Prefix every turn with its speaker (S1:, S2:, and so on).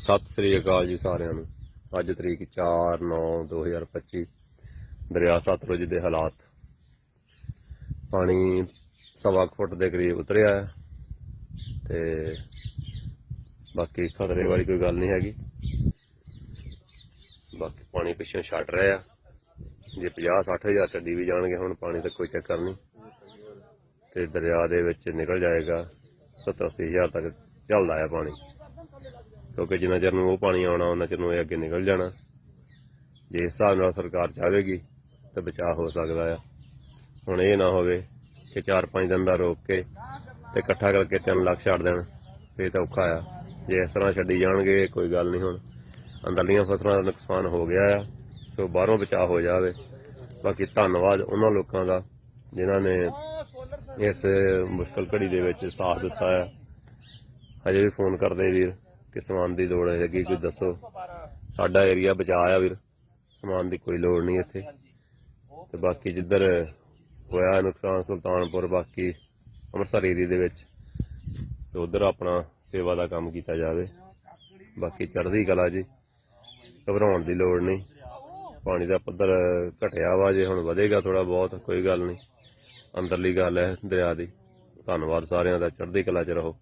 S1: ਸਤਿ ਸ੍ਰੀ ਅਕਾਲ ਜੀ ਸਾਰਿਆਂ ਨੂੰ। ਅੱਜ ਤਰੀਕ 4/9/2025 ਦਰਿਆ ਸਤਲੁਜ ਦੇ ਹਾਲਾਤ। ਪਾਣੀ ਸਵਾ ਕੁ ਫੁੱਟ ਦੇ ਕਰੀਬ ਉਤਰਿਆ ਹੈ ਤੇ ਬਾਕੀ ਖਤਰੇ ਵਾਲੀ ਕੋਈ ਗੱਲ ਨਹੀਂ ਹੈਗੀ। ਬਾਕੀ ਪਾਣੀ ਪਿੱਛੋਂ ਛੱਡ ਰਿਹਾ ਜੇ 50 60000 ਛੱਡੀ ਵੀ ਜਾਣਗੇ, ਹੁਣ ਪਾਣੀ ਦਾ ਕੋਈ ਚੱਕਰ ਨਹੀਂ। ਤੇ ਦਰਿਆ ਦੇ ਵਿੱਚ ਨਿਕਲ ਜਾਏਗਾ 70 ਹਜ਼ਾਰ ਤੱਕ ਚੱਲਦਾ ਆ ਪਾਣੀ। ਕਿਉਂਕਿ ਜਿੰਨਾ ਚਿਰ ਨੂੰ ਉਹ ਪਾਣੀ ਆਉਣਾ, ਉਹਨਾਂ ਚਿਰ ਨੂੰ ਇਹ ਅੱਗੇ ਨਿਕਲ ਜਾਣਾ। ਜੇ ਇਸ ਹਿਸਾਬ ਨਾਲ ਸਰਕਾਰ ਚਾਹੇਗੀ, ਤਾਂ ਬਚਾਅ ਹੋ ਸਕਦਾ ਆ। ਹੁਣ ਇਹ ਨਾ ਹੋਵੇ ਕਿ 4-5 ਦਿਨ ਦਾ ਰੋਕ ਕੇ ਤੇ ਇਕੱਠਾ ਕਰਕੇ 3 ਲੱਖ ਛੱਡ ਦੇਣ। ਫੇਰ ਤਾਂ ਔਖਾ ਆ। ਜੇ ਇਸ ਤਰ੍ਹਾਂ ਛੱਡੀ ਜਾਣਗੇ, ਕੋਈ ਗੱਲ ਨਹੀਂ ਹੁਣ। ਅੰਦਰਲੀਆਂ ਫਸਲਾਂ ਦਾ ਨੁਕਸਾਨ ਹੋ ਗਿਆ ਆ, ਸੋ ਬਾਹਰੋਂ ਬਚਾਅ ਹੋ ਜਾਵੇ। ਬਾਕੀ ਧੰਨਵਾਦ ਉਹਨਾਂ ਲੋਕਾਂ ਦਾ, ਜਿਨ੍ਹਾਂ ਨੇ ਇਸ ਮੁਸ਼ਕਲ ਘੜੀ ਦੇ ਵਿੱਚ ਸਾਥ ਦਿੱਤਾ ਆ। ਹਜੇ ਵੀ ਫੋਨ ਕਰਦੇ ਵੀਰ। ਕਿ ਸਮਾਨ ਦੀ ਲੋੜ ਹੈਗੀ, ਕੋਈ ਦੱਸੋ। ਸਾਡਾ ਏਰੀਆ ਬਚਾ ਆ ਵੀਰ, ਸਮਾਨ ਦੀ ਕੋਈ ਲੋੜ ਨਹੀਂ ਇੱਥੇ। ਤੇ ਬਾਕੀ ਜਿੱਧਰ ਹੋਇਆ ਨੁਕਸਾਨ ਸੁਲਤਾਨਪੁਰ, ਬਾਕੀ ਅੰਮ੍ਰਿਤਸਰ ਏਰੀਆ ਦੇ ਵਿੱਚ, ਤੇ ਉਧਰ ਆਪਣਾ ਸੇਵਾ ਦਾ ਕੰਮ ਕੀਤਾ ਜਾਵੇ। ਬਾਕੀ ਚੜ੍ਹਦੀ ਕਲਾ ਜੀ, ਘਬਰਾਉਣ ਦੀ ਲੋੜ ਨਹੀਂ। ਪਾਣੀ ਦਾ ਪੱਧਰ ਘਟਿਆ ਵਾ ਜੇ, ਹੁਣ ਵਧੇਗਾ ਥੋੜਾ ਬਹੁਤ, ਕੋਈ ਗੱਲ ਨਹੀਂ। ਅੰਦਰਲੀ ਗੱਲ ਹੈ ਦਰਿਆ ਦੀ। ਧੰਨਵਾਦ ਸਾਰਿਆਂ ਦਾ, ਚੜ੍ਹਦੀ ਕਲਾ ਚ ਰਹੋ।